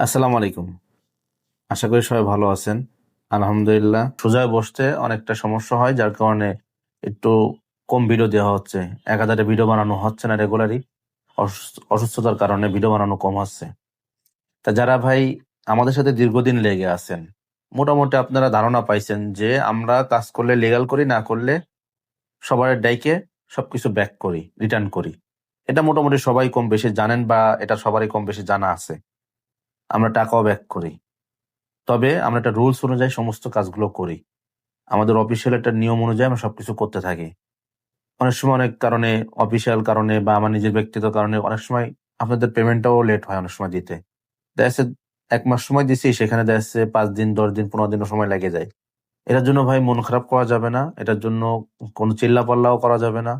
আসসালামু আলাইকুম। আশা করি সবাই ভালো আছেন। আলহামদুলিল্লাহ, সোজায় বসতে অনেকটা সমস্যা হয়, যার কারণে একটু কম ভিডিও দেওয়া হচ্ছে। এক হাজারে ভিডিও বানানো হচ্ছে না রেগুলারই। অসুস্থতার কারণে ভিডিও বানানো কম হচ্ছে। তা যারা ভাই আমাদের সাথে দীর্ঘদিন লেগে আছেন, মোটামুটি আপনারা ধারণা পাইছেন যে আমরা কাজ করলে লিগাল করি, না করলে সবার ডাইকে সবকিছু ব্যাক করি রিটার্ন করি। এটা মোটামুটি সবাই কম বেশি জানেন বা এটা সবারই কম বেশি জানা আছে। আমরা টাকাও ব্যাক করি। তবে আমরা একটা রুলস অনুযায়ী সমস্ত কাজগুলো করি। আমাদের অফিসিয়াল একটা নিয়ম অনুযায়ী আমরা সবকিছু করতে থাকি। অনেক সময় অনেক কারণে অফিসিয়াল কারণে বা আমার নিজের ব্যক্তিগত কারণে অনেক সময় আপনাদের পেমেন্টটাও লেট হয় অনেক সময় দিতে। দেখা এক মাস সময় দিছি, সেখানে দেখা যাচ্ছে পাঁচ দিন, দশ দিন, পনেরো দিনও সময় লেগে যায়। এটার জন্য ভাই মন খারাপ করা যাবে না। এটার জন্য কোনো চিল্লা পাল্লাও করা যাবে না।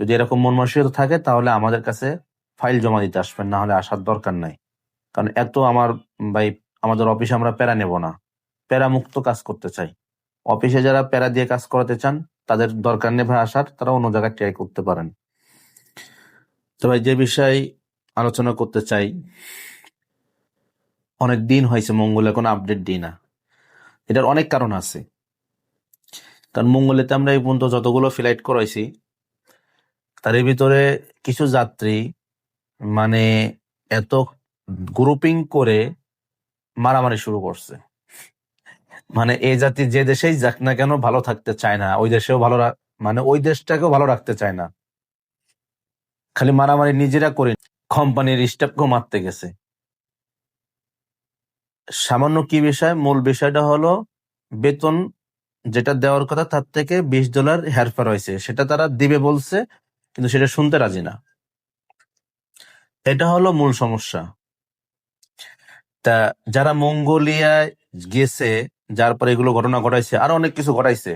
যদি এরকম মন মানসিকতা থাকে, তাহলে আমাদের কাছে ফাইল জমা দিতে আসবেন, না হলে আসার দরকার নাই। কারণ এত আমার, ভাই আমাদের অফিসে আমরা প্যারা নেব না। প্যারা মুক্ত কাজ করতে চাই। অফিসে যারা প্যারা দিয়ে কাজ করাতে চান, তাদের দরকার নেই ভাই আসার, তারা অন্য জায়গায় ট্রাই করতে পারেন। তো ভাই, যে বিষয় আলোচনা করতে চাই, অনেক দিন হয়েছে মঙ্গলে কোনো আপডেট দিই না। এটার অনেক কারণ আছে। কারণ মঙ্গলেতে আমরা এই পর্যন্ত যতগুলো ফ্লাইট করাইছি তার ভিতরে কিছু যাত্রী মানে এত গ্রুপিং করে মারামারি শুরু করছে। মানে এই জাতি যে দেশেই যাক না কেন ভালো থাকতে চায় না, ওই দেশেও ভালো মানে ওই দেশটাকেও ভালো রাখতে চায় না। খালি মারামারি নিজেরা করে কোম্পানির স্টাফকেও মারতে গেছে। সামান্য কি বিষয়? মূল বিষয়টা হলো বেতন যেটা দেওয়ার কথা তার থেকে বিশ ডলার হেরফের হয়েছে। সেটা তারা দিবে বলছে, কিন্তু সেটা শুনতে রাজি না। এটা হলো মূল সমস্যা। তা যারা মঙ্গোলিয়ায় গেছে, যার পরে এগুলো ঘটনা ঘটাইছে, আরও অনেক কিছু ঘটাইছে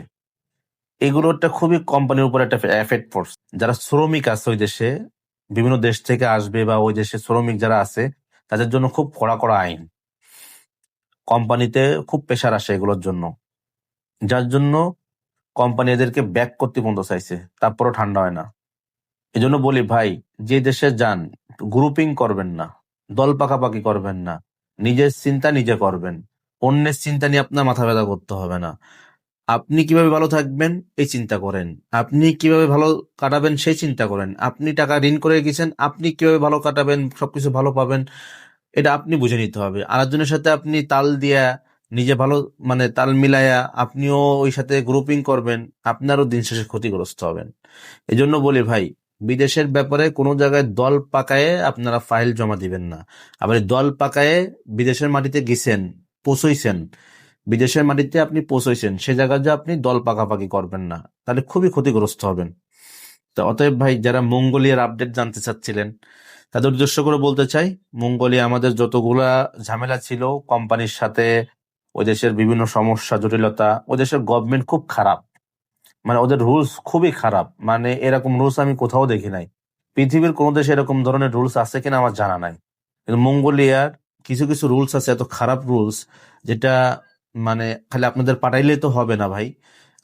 এগুলো একটা খুবই কোম্পানির উপর একটা এফেক্ট পড়ছে। যারা শ্রমিক আছে ওই দেশে, বিভিন্ন দেশ থেকে আসবে বা ওই দেশে শ্রমিক যারা আছে, তাদের জন্য খুব কড়া কড়া আইন। কোম্পানিতে খুব প্রেশার আসে এগুলোর জন্য। যার জন্য কোম্পানি এদেরকে ব্যাক করতে পর্যন্ত চাইছে, তারপরও ঠান্ডা হয় না। এই জন্য বলি ভাই, যে দেশে যান গ্রুপিং করবেন না, দল পাকাপাকি করবেন না। নিজের চিন্তা নিজে করবেন। অন্যের চিন্তা নিয়ে আপনার মাথা ব্যথা করতে হবে না। আপনি কীভাবে ভালো থাকবেন, এই চিন্তা করেন। আপনি কীভাবে ভালো কাটাবেন, সেই চিন্তা করেন। আপনি টাকা ঋণ করে গেছেন আপনি কীভাবে ভালো কাটাবেন, সবকিছু ভালো পাবেন, এটা আপনি বুঝে নিতে হবে। আরেকজনের সাথে আপনি তাল দিয়া নিজে ভালো মানে তাল মিলায়া আপনিও ওই সাথে গ্রুপিং করবেন, আপনারও দিন শেষে ক্ষতিগ্রস্ত হবেন। এই জন্য বলি ভাই বিদেশের ব্যাপারে কোনো জায়গায় দল পাকায়ে আপনারা ফাইল জমা দিবেন না। আবার দল পাকায়ে বিদেশের মাটিতে গেছেন, পৌঁছইছেন, বিদেশের মাটিতে আপনি পৌঁছইছেন, সে জায়গায় যে আপনি দল পাকাপাকি করবেন না, তাহলে খুবই ক্ষতিগ্রস্ত হবেন। তো অতএব ভাই, যারা মঙ্গোলিয়ার আপডেট জানতে চাচ্ছিলেন, তাদের উদ্দেশ্য করে বলতে চাই, মঙ্গোলিয়া আমাদের যতগুলা ঝামেলা ছিল, কোম্পানির সাথে, ওই দেশের বিভিন্ন সমস্যা, জটিলতা, ওই দেশের গভর্নমেন্ট খুব খারাপ। মানে ওদের রুলস খুবই খারাপ। মানে এরকম রুলস আমি কোথাও দেখি নাই। পৃথিবীর কোনো দেশে এরকম ধরনের রুলস আছে কিনা আমার জানা নাই। কিন্তু মঙ্গোলিয়ার কিছু কিছু রুলস আছে, এত খারাপ রুলস যেটা মানে খালি আপনাদের পাঠাইলে তো হবে না ভাই।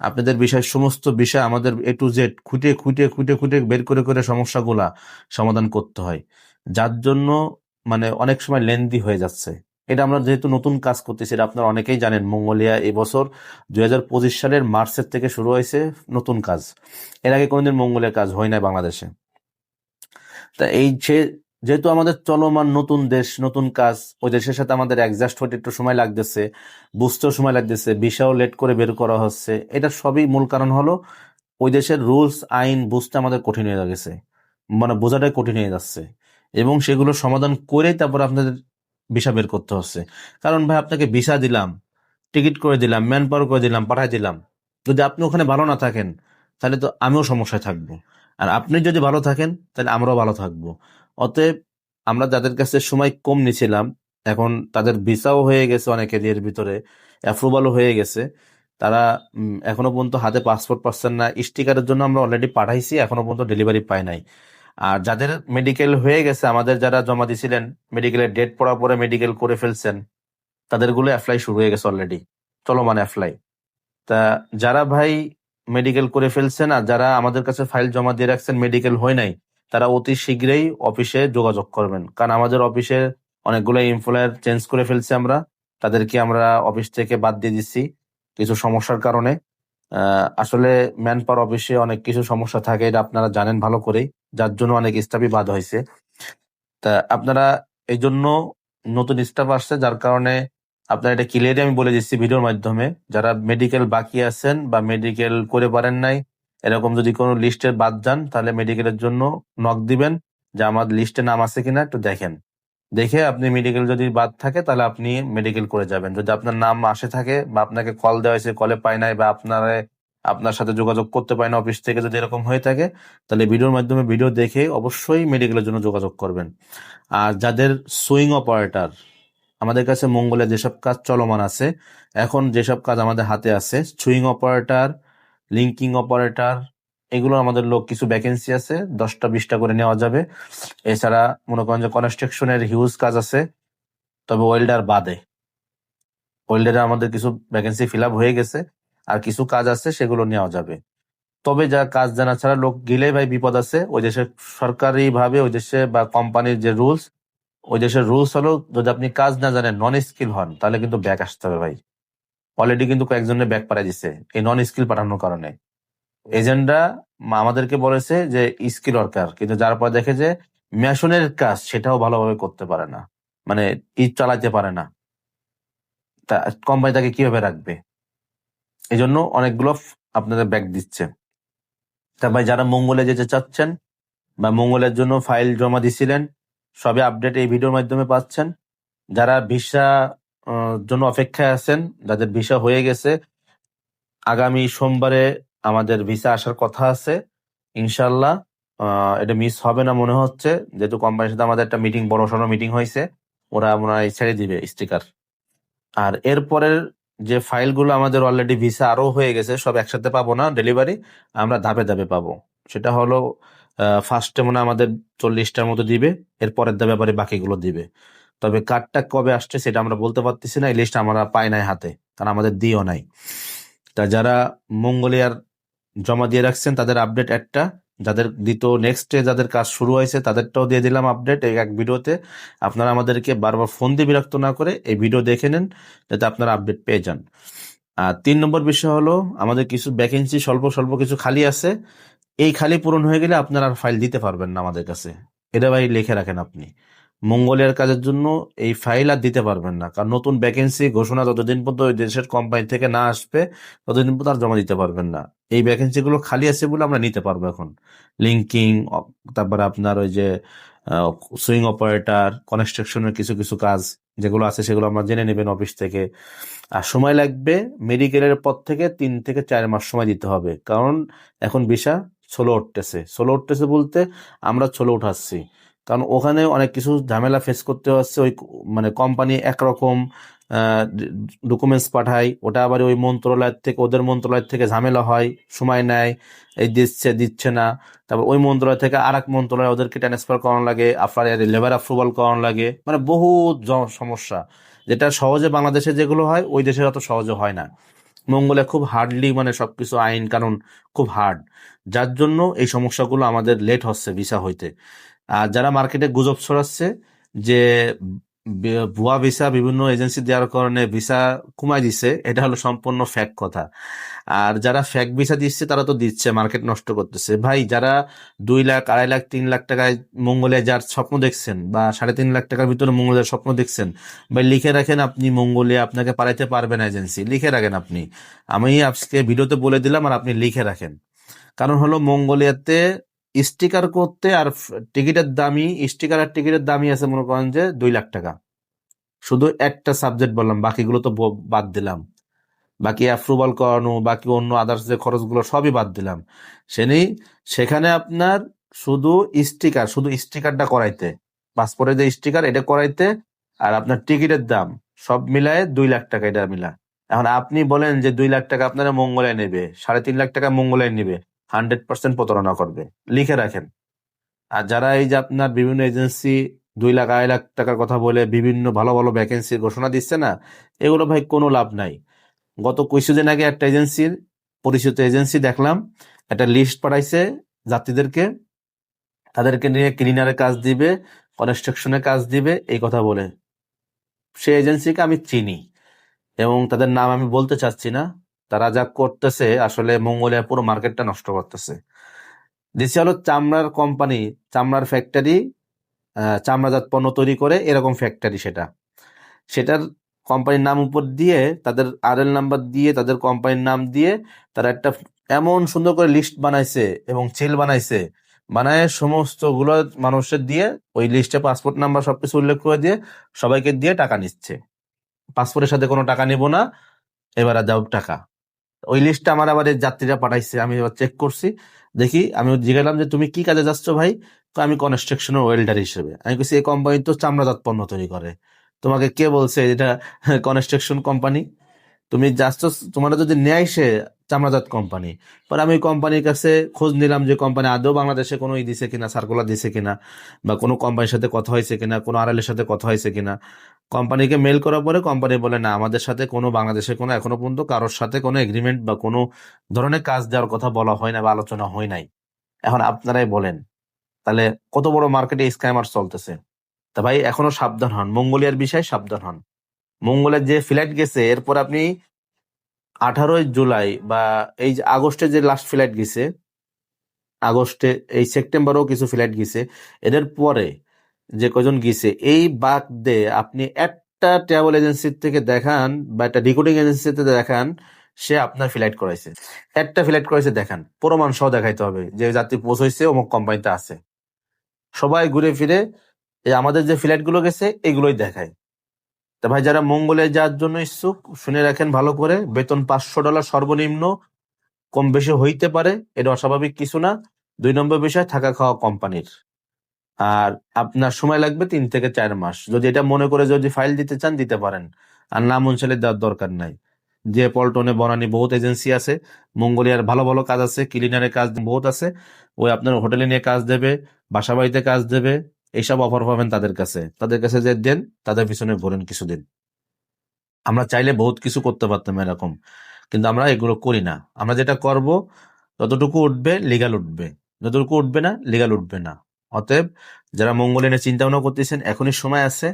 আপনাদের বিষয়, সমস্ত বিষয় আমাদের এ টু জেড খুঁটে খুঁটে খুঁটে খুঁটে বের করে করে সমস্যাগুলা সমাধান করতে হয়। যার জন্য মানে অনেক সময় লেন্দি হয়ে যাচ্ছে। এটা আমরা যেহেতু নতুন কাজ করতেছি, এটা আপনারা অনেকেই জানেন, মঙ্গোলিয়া এবছর দুই হাজার পঁচিশ সালের মার্চের থেকে শুরু হয়েছে নতুন কাজ। এর আগে কোনোদিন মঙ্গোলিয়া কাজ হয় না বাংলাদেশে। তা এই যে, যেহেতু আমাদের চলমান নতুন দেশ, নতুন কাজ, ওই দেশের সাথে আমাদের অ্যাডজাস্ট হতে একটু সময় লাগতেছে, বুঝতেও সময় লাগতেছে, ভিসাও লেট করে বের করা হচ্ছে, এটা সবই মূল কারণ হলো ওই দেশের রুলস আইন বুঝতে আমাদের কঠিন হয়ে গেছে। মানে বোঝাটাই কঠিন হয়ে যাচ্ছে। এবং সেগুলো সমাধান করেই তারপর আপনাদের ভিসা বের করতে হচ্ছে। কারণ ভাই, আপনাকে ভিসা দিলাম, টিকিট করে দিলাম ম্যান পাওয়ার করে দিলাম পাঠাই দিলাম। যদি আপনি ওখানে ভালো না থাকেন, তাহলে তো আমিও সমস্যায় থাকব। আর আপনি যদি ভালো থাকেন, তাহলে আমরাও ভালো থাকব। অতএব আমরা যাদের কাছে সময় কম নিছিলাম, এখন তাদের ভিসাও হয়ে গেছে অনেকের ভিতরে অ্যাপ্রুভালও হয়ে গেছে। তারা এখনও পর্যন্ত হাতে পাসপোর্ট পাচ্ছেন না। স্টিকারের জন্য আমরা অলরেডি পাঠাইছি, এখনও পর্যন্ত ডেলিভারি পাই নাই। আর যাদের মেডিকেল হয়ে গেছে, আমাদের যারা জমা দিয়েছিলেন মেডিকেলের ডেট পড়া পরে মেডিকেল করে ফেলছেন তাদেরগুলো অ্যাপ্লাই শুরু হয়ে গেছে অলরেডি চলমান অ্যাপ্লাই তা যারা ভাই মেডিকেল করে ফেলছেন আর যারা আমাদের কাছে ফাইল জমা দিয়ে রাখছেন মেডিকেল হয় নাই, তারা অতি শীঘ্রই অফিসে যোগাযোগ করবেন। কারণ আমাদের অফিসে অনেকগুলো এমপ্লয়ার চেঞ্জ করে ফেলছি আমরা। তাদেরকে আমরা অফিস থেকে বাদ দিয়ে দিচ্ছি। কিছু সমস্যার কারণে। আসলে ম্যান পাওয়ার অফিসে অনেক কিছু সমস্যা থাকে, এটা আপনারা জানেন ভালো করেই, যার জন্য অনেক স্টাফই বাদ হয়েছে। তা আপনারা এই জন্য নতুন স্টাফ আসছে, যার কারণে আপনার এটা ক্লিয়ারলি আমি বলে দিচ্ছি ভিডিওর মাধ্যমে। যারা মেডিকেল বাকি আছেন বা মেডিকেল করে পারেন নাই, এরকম যদি কোনো লিস্টে বাদ যান, তাহলে মেডিকেলের জন্য নক দিবেন যে আমার লিস্টে নাম আছে কিনা একটু দেখেন। দেখে আপনি মেডিকেল যদি বাদ থাকে, তাহলে আপনি মেডিকেল করে যাবেন। যদি আপনার নাম আসে থাকে বা আপনাকে কল দেওয়া হয়েছে কলে পায় নাই বা আপনার আপনার সাথে যোগাযোগ করতে পারে না অফিস থেকে যদি এরকম হয়ে থাকে, তাহলে ভিডিওর মাধ্যমে ভিডিও দেখে অবশ্যই মেডিকেলের জন্য যোগাযোগ করবেন। আর যাদের সুইং অপারেটর আমাদের কাছে মঙ্গলে যেসব কাজ চলমান আছে, এখন যেসব কাজ আমাদের হাতে আছে সুইং অপারেটর লিঙ্কিং অপারেটর এগুলো আমাদের লোক কিছু ভ্যাকেন্সি আছে, দশটা, বিশটা করে নেওয়া যাবে। এছাড়া মনে করেন যে কনস্ট্রাকশনের হিউজ কাজ আছে, তবে ওয়েল্ডার বাদে। ওয়েল্ডারে আমাদের কিছু ভ্যাকেন্সি ফিল হয়ে গেছে, আর কিছু কাজ আছে, সেগুলো নেওয়া যাবে। তবে যা কাজ জানা ছাড়া লোক গেলে ভাই বিপদ আছে। ওই দেশে সরকারি ভাবে ওই দেশে বা কোম্পানির যে রুলস ওই দেশের রুলস হলো, যদি আপনি কাজ না জানেন নন স্কিল হন, তাহলে কিন্তু ব্যাক আসতে হবে ভাই। অলরেডি কিন্তু কয়েকজনের ব্যাক পাঠাই দিচ্ছে এই নন স্কিল পাঠানোর কারণে। এজেন্টরা আমাদেরকে বলেছে যে স্কিল ওয়ার্কার কিন্তু যার পর দেখে যে মেশনের কাজ সেটাও ভালোভাবে করতে পারে না মানে ইট চালাতে পারে না, তা কোম্পানি তাকে কীভাবে রাখবে? এই জন্য অনেকগুলো আপনাদের ব্যাগ দিচ্ছে। তা ভাই, যারা মঙ্গলে যেতে চাচ্ছেন বা মঙ্গলের জন্য ফাইল জমা দিছিলেন সবে আপডেট এই ভিডিওর মাধ্যমে পাচ্ছেন। যারা ভিসা জন্য অপেক্ষায় আছেন, যাদের ভিসা হয়ে গেছে, আগামী সোমবারে আমাদের ভিসা আসার কথা আছে, ইনশাল্লাহ এটা মিস হবে না মনে হচ্ছে। যেহেতু কোম্পানির সাথে আমাদের একটা মিটিং বড় সড়ো মিটিং হয়েছে, ওরা হয় ছেড়ে দিবে স্টিকার আর এরপরের যে ফাইলগুলো আমাদের অলরেডি ভিসা আরও হয়ে গেছে, সব একসাথে পাবো না ডেলিভারি আমরা ধাপে ধাপে পাবো। সেটা হলো ফার্স্টে মনে আমাদের চল্লিশটার মতো দিবে এরপরের ধাপে আবার বাকিগুলো দিবে। তবে কার্ডটা কবে আসছে সেটা আমরা বলতে পারতেছি না, এই লিস্ট আমরা পাই নাই হাতে, কারণ আমাদের দিও নাই। তা যারা মঙ্গোলিয়ার জমা দিয়ে রাখছেন তাদের আপডেট একটা। যাদের দ্বিতীয় নেক্সট যাদের কাজ শুরু হয়েছে, তাদেরটাও দিয়ে দিলাম আপডেট এই এক ভিডিওতে। আপনারা আমাদেরকে বারবার ফোন দিয়ে বিরক্ত না করে এই ভিডিও দেখে নেন, যাতে আপনারা আপডেট পেয়ে যান। আর তিন নম্বর বিষয় হলো, আমাদের কিছু ভ্যাকেন্সি স্বল্প স্বল্প কিছু খালি আছে। এই খালি পূরণ হয়ে গেলে আপনারা আর ফাইল দিতে পারবেন না আমাদের কাছে। এটা ভাই লিখে রাখেন আপনি। মঙ্গলের কাজের জন্য এই ফাইল আর দিতে পারবেন না। কারণ নতুন ভ্যাকেন্সি ঘোষণা যতদিন পর্যন্ত ওই দেশের কোম্পানি থেকে না আসবে, ততদিন পর্যন্ত আর জমা দিতে পারবেন না। এই ভ্যাকেন্সি গুলো খালি আছে বলে আমরা নিতে পারব এখন। লিঙ্কিং তারপরে আপনার ওই যে সুইং অপারেটর কনস্ট্রাকশনের কিছু কিছু কাজ যেগুলো আছে সেগুলো আমরা জেনে নেবেন অফিস থেকে। আর সময় লাগবে মেডিকেলের পর থেকে তিন থেকে চার মাস সময় দিতে হবে। কারণ এখন ভিসা ছোলো উঠতেছে। ছোলো উঠতেছে বলতে আমরা ছোলো উঠাচ্ছি। কারণ ওখানে অনেক কিছু ঝামেলা ফেস করতে হচ্ছে। ওই মানে কোম্পানি একরকম ডকুমেন্টস পাঠায়। ওটা আবার ওই মন্ত্রণালয়ের থেকে, ওদের মন্ত্রণালয় থেকে ঝামেলা হয়, সময় নেয়, এই দিচ্ছে দিচ্ছে না। তারপর ওই মন্ত্রণালয় থেকে আর এক মন্ত্রণালয় ওদেরকে ট্রান্সফার করানো লাগে, আপনার লেবার অ্যাপ্রুভাল করানো লাগে। মানে বহু সমস্যা। যেটা সহজে বাংলাদেশে যেগুলো হয়, ওই দেশে অত সহজে হয় না। মঙ্গলে খুব হার্ডলি মানে সবকিছু আইন কানুন খুব হার্ড যার জন্য এই সমস্যাগুলো আমাদের লেট হচ্ছে ভিসা হইতে। আর যারা মার্কেটে গুজব ছড়াচ্ছে যে ভুয়া ভিসা বিভিন্ন এজেন্সি দেওয়ার কারণে ভিসা কমাই দিছে, এটা হলো সম্পূর্ণ ফ্যাক কথা। আর যারা ফ্যাক ভিসা দিচ্ছে, তারা তো দিচ্ছে, মার্কেট নষ্ট করতেছে। ভাই, যারা দুই লাখ, আড়াই লাখ, তিন লাখ টাকায় মঙ্গলে যার স্বপ্ন দেখছেন বা সাড়ে তিন লাখ টাকার ভিতরে মঙ্গলের স্বপ্ন দেখছেন, ভাই, লিখে রাখেন আপনি মঙ্গলে আপনাকে পাঠাইতে পারবেন এজেন্সি। লিখে রাখেন আপনি। আমি আজকে ভিডিওতে বলে দিলাম আর আপনি লিখে রাখেন। কারণ হলো মঙ্গোলিয়াতে স্টিকার করতে আর টিকিটের দামই স্টিকার আর টিকিটের দামই আছে মনে করেন যে দুই লাখ টাকা। শুধু একটা সাবজেক্ট বললাম, বাকিগুলো তো বাদ দিলাম। বাকি অ্যাপ্রুভাল করানো, বাকি অন্য আদার্স যে খরচগুলো সবই বাদ দিলাম। সেনি, সেখানে আপনার শুধু স্টিকার, শুধু স্টিকারটা করাইতে। পাসপোর্টের যে স্টিকার, এটা করাইতে আর আপনার টিকিটের দাম সব মিলায়ে দুই লাখ টাকা এটা মিলা। এখন আপনি বলেন যে দুই লাখ টাকা আপনারা মঙ্গলায় নেবে, সাড়ে তিন লাখ টাকা মঙ্গলায় নেবে। হান্ড্রেড পার্সেন্ট প্রতারণা করবে। লিখে রাখেন। আর যারা এই যে আপনার বিভিন্ন এজেন্সি দুই লাখ, আড়াই লাখ টাকার কথা বলে বিভিন্ন ভালো ভালো ভ্যাকেন্সির ঘোষণা দিচ্ছে না, এগুলো ভাই কোনো লাভ নাই। গত কিছুদিন আগে একটা এজেন্সির, পরিচিত এজেন্সি দেখলাম, একটা লিস্ট পাঠাইছে যাত্রীদেরকে। তাদেরকে নিয়ে ক্লিনারের কাজ দিবে, কনস্ট্রাকশনের কাজ দিবে, এই কথা বলে। সে এজেন্সিকে আমি চিনি এবং তাদের নাম আমি বলতে চাচ্ছি না। তারা যা করতেছে আসলে মঙ্গোলিয়া পুরো মার্কেটটা নষ্ট করতেছে। দিছে হলো চামড়ার কোম্পানি চামড়ার ফ্যাক্টরি চামড়াজাত পণ্য তৈরি করে এরকম ফ্যাক্টরি সেটা। সেটার কোম্পানির নাম উপর দিয়ে, তাদের আরএল নাম্বার দিয়ে, তাদের কোম্পানির নাম দিয়ে, তারা একটা এমন সুন্দর করে লিস্ট বানাইছে এবং চেল বানাইছে, বানায় সমস্তগুলো মানুষের দিয়ে, ওই লিস্টে পাসপোর্ট নাম্বার সবকিছু উল্লেখ করে দিয়ে, সবাইকে দিয়ে টাকা নিচ্ছে। পাসপোর্টের সাথে কোনো টাকা নেব না, এবার দাও টাকা। ওই লিস্টটা আমার আবার যাত্রীরা পাঠাইছে, আমি এবার চেক করছি। দেখি, আমি জিজ্ঞাসাম যে, তুমি কি কাজে যাচ্ছ ভাই? তো আমি কনস্ট্রাকশনের ওয়েল্ডার হিসেবে। আমি কিছু এই কোম্পানি তো চামড়াজাত পণ্য তৈরি করে। তোমাকে কে বলছে এটা কনস্ট্রাকশন কোম্পানি তুমি যাচ্ছ তোমার যদি নেয় সে চামড়াজাত কোম্পানি পরে আমি কোম্পানির কাছে খোঁজ নিলাম যে কোম্পানি আদৌ বাংলাদেশে কোনো ই দিছে কিনা সার্কুলার দিছে কিনা, বা কোনো কোম্পানির সাথে কথা হয়েছে কিনা, কোনো আড়ালের সাথে কথা হয়েছে কিনা। কোম্পানিকে মেল করার পরে কোম্পানি বলে, না, আমাদের সাথে কোনো, বাংলাদেশে কোনো, এখনও পর্যন্ত কারোর সাথে কোনো এগ্রিমেন্ট বা কোনো ধরনের কাজ দেওয়ার কথা বলা হয় না বা আলোচনা হয় নাই। এখন আপনারাই বলেন, তাহলে কত বড় মার্কেটে স্ক্যামার চলতেছে? তা ভাই, এখনও সাবধান হন। মঙ্গোলিয়ার বিষয়ে সাবধান হন। মঙ্গলের যে ফ্লাইট গেছে, এরপর আপনি আঠারোই জুলাই বা এই যে আগস্টে যে লাস্ট ফ্লাইট গেছে, আগস্টে, এই সেপ্টেম্বরেও কিছু ফ্লাইট গেছে, এদের পরে যে কজন গেছে, এই বাদ দিয়ে আপনি একটা ট্রাভেল এজেন্সির থেকে দেখান বা একটা রিক্রুটিং এজেন্সিতে দেখান, সে আপনার ফ্লাইট করাইছে। একটা ফ্লাইট করাইছে, দেখান। প্রমাণ সহ দেখাইতে হবে যে যাত্রী পৌঁছাইছে, অমুক কোম্পানিতে আছে। সবাই ঘুরে ফিরে আমাদের যে ফ্লাইটগুলো গেছে, এগুলোই দেখায়। তা ভাই, যারা মঙ্গলে যাওয়ার জন্য ইচ্ছুক, শুনে রাখেন ভালো করে। বেতন পাঁচশো ডলার সর্বনিম্ন, কম বেশি হইতে পারে, এটা অস্বাভাবিক কিছু না। দুই নম্বর বিষয়, থাকা খাওয়া কোম্পানির। আর আপনার সময় লাগবে তিন থেকে চার মাস। যদি এটা মনে করে যদি ফাইল দিতে চান, দিতে পারেন। আর নাম অঞ্চলে দেওয়ার দরকার নাই। যে পল্টনে বনানি বহুত এজেন্সি আছে, মঙ্গোলিয়ার ভালো ভালো কাজ আছে, ক্লিনারের কাজ বহুত আছে, ওই আপনার হোটেলে নিয়ে কাজ দেবে বাসা বাড়িতে কাজ দেবে এইসব অফার পাবেন তাদের কাছে। তাদের কাছে যে দেন, তাদের পিছনে ঘোরেন কিছুদিন আমরা চাইলে বহুত কিছু করতে পারতাম এরকম, কিন্তু আমরা এগুলো করি না। আমরা যেটা করব, যতটুকু উঠবে লিগাল উঠবে। যতটুকু উঠবে না লিগাল উঠবে না। অতএব, যারা মঙ্গলে নিয়ে চিন্তা ভাবনা করতেছেন, এখনই সময় আছে।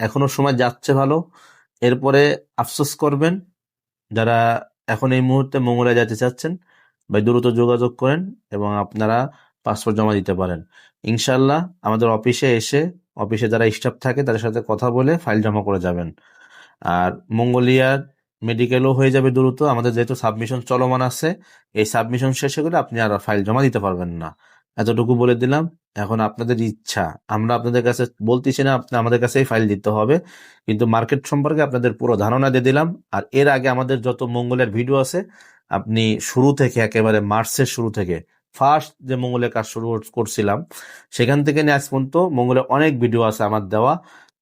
এখনও সময় যাচ্ছে ভালো। এরপরে আফসোস করবেন, যারা এখন এই মুহূর্তে মঙ্গলে যেতে চাচ্ছেন, ভাই দ্রুত যোগাযোগ করেন এবং আপনারা পাসপোর্ট জমা দিতে পারেন। ইনশাল্লাহ আমাদের অফিসে এসে, অফিসে যারা স্টাফ থাকে তাদের সাথে কথা বলে ফাইল জমা করে যাবেন। আর মঙ্গোলিয়ার মেডিকেলও হয়ে যাবে দ্রুত। আমাদের যেহেতু সাবমিশন চলমান আছে, এই সাবমিশন শেষে গেলে আপনি আর ফাইল জমা দিতে পারবেন না। এতটুকু বলে দিলাম। এখন আপনাদের ইচ্ছা, আমরা আপনাদের কাছে বলতেছি না, আপনি, আমাদের কাছেই ফাইল দিতে হবে। কিন্তু মার্কেট সম্পর্কে আপনাদের পুরো ধারণা দিয়ে দিলাম। আর এর আগে আমাদের যত মঙ্গলের ভিডিও আছে, আপনি শুরু থেকে, একেবারে মার্চের শুরু থেকে ফার্স্ট যে মঙ্গলের কাজ শুরু করছিলাম, সেখান থেকে নিয়ে আজ পর্যন্ত মঙ্গলের অনেক ভিডিও আছে আমার দেওয়া।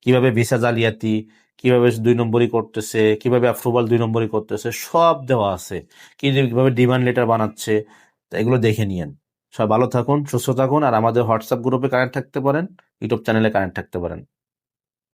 কীভাবে ভিসা জালিয়াতি, কীভাবে দুই নম্বরই করতেছে, কীভাবে অ্যাপ্রুভাল দুই নম্বরই করতেছে, সব দেওয়া আছে। কীভাবে ডিমান্ড লেটার বানাচ্ছে, তা এগুলো দেখে নিয়েন। সব ভালো থাকুন, সুস্থ থাকুন, আর আমাদের হোয়াটসঅ্যাপ গ্রুপে কানেক্ট থাকতে পারেন ইউটিউব চ্যানেলে কানেক্ট থাকতে পারেন।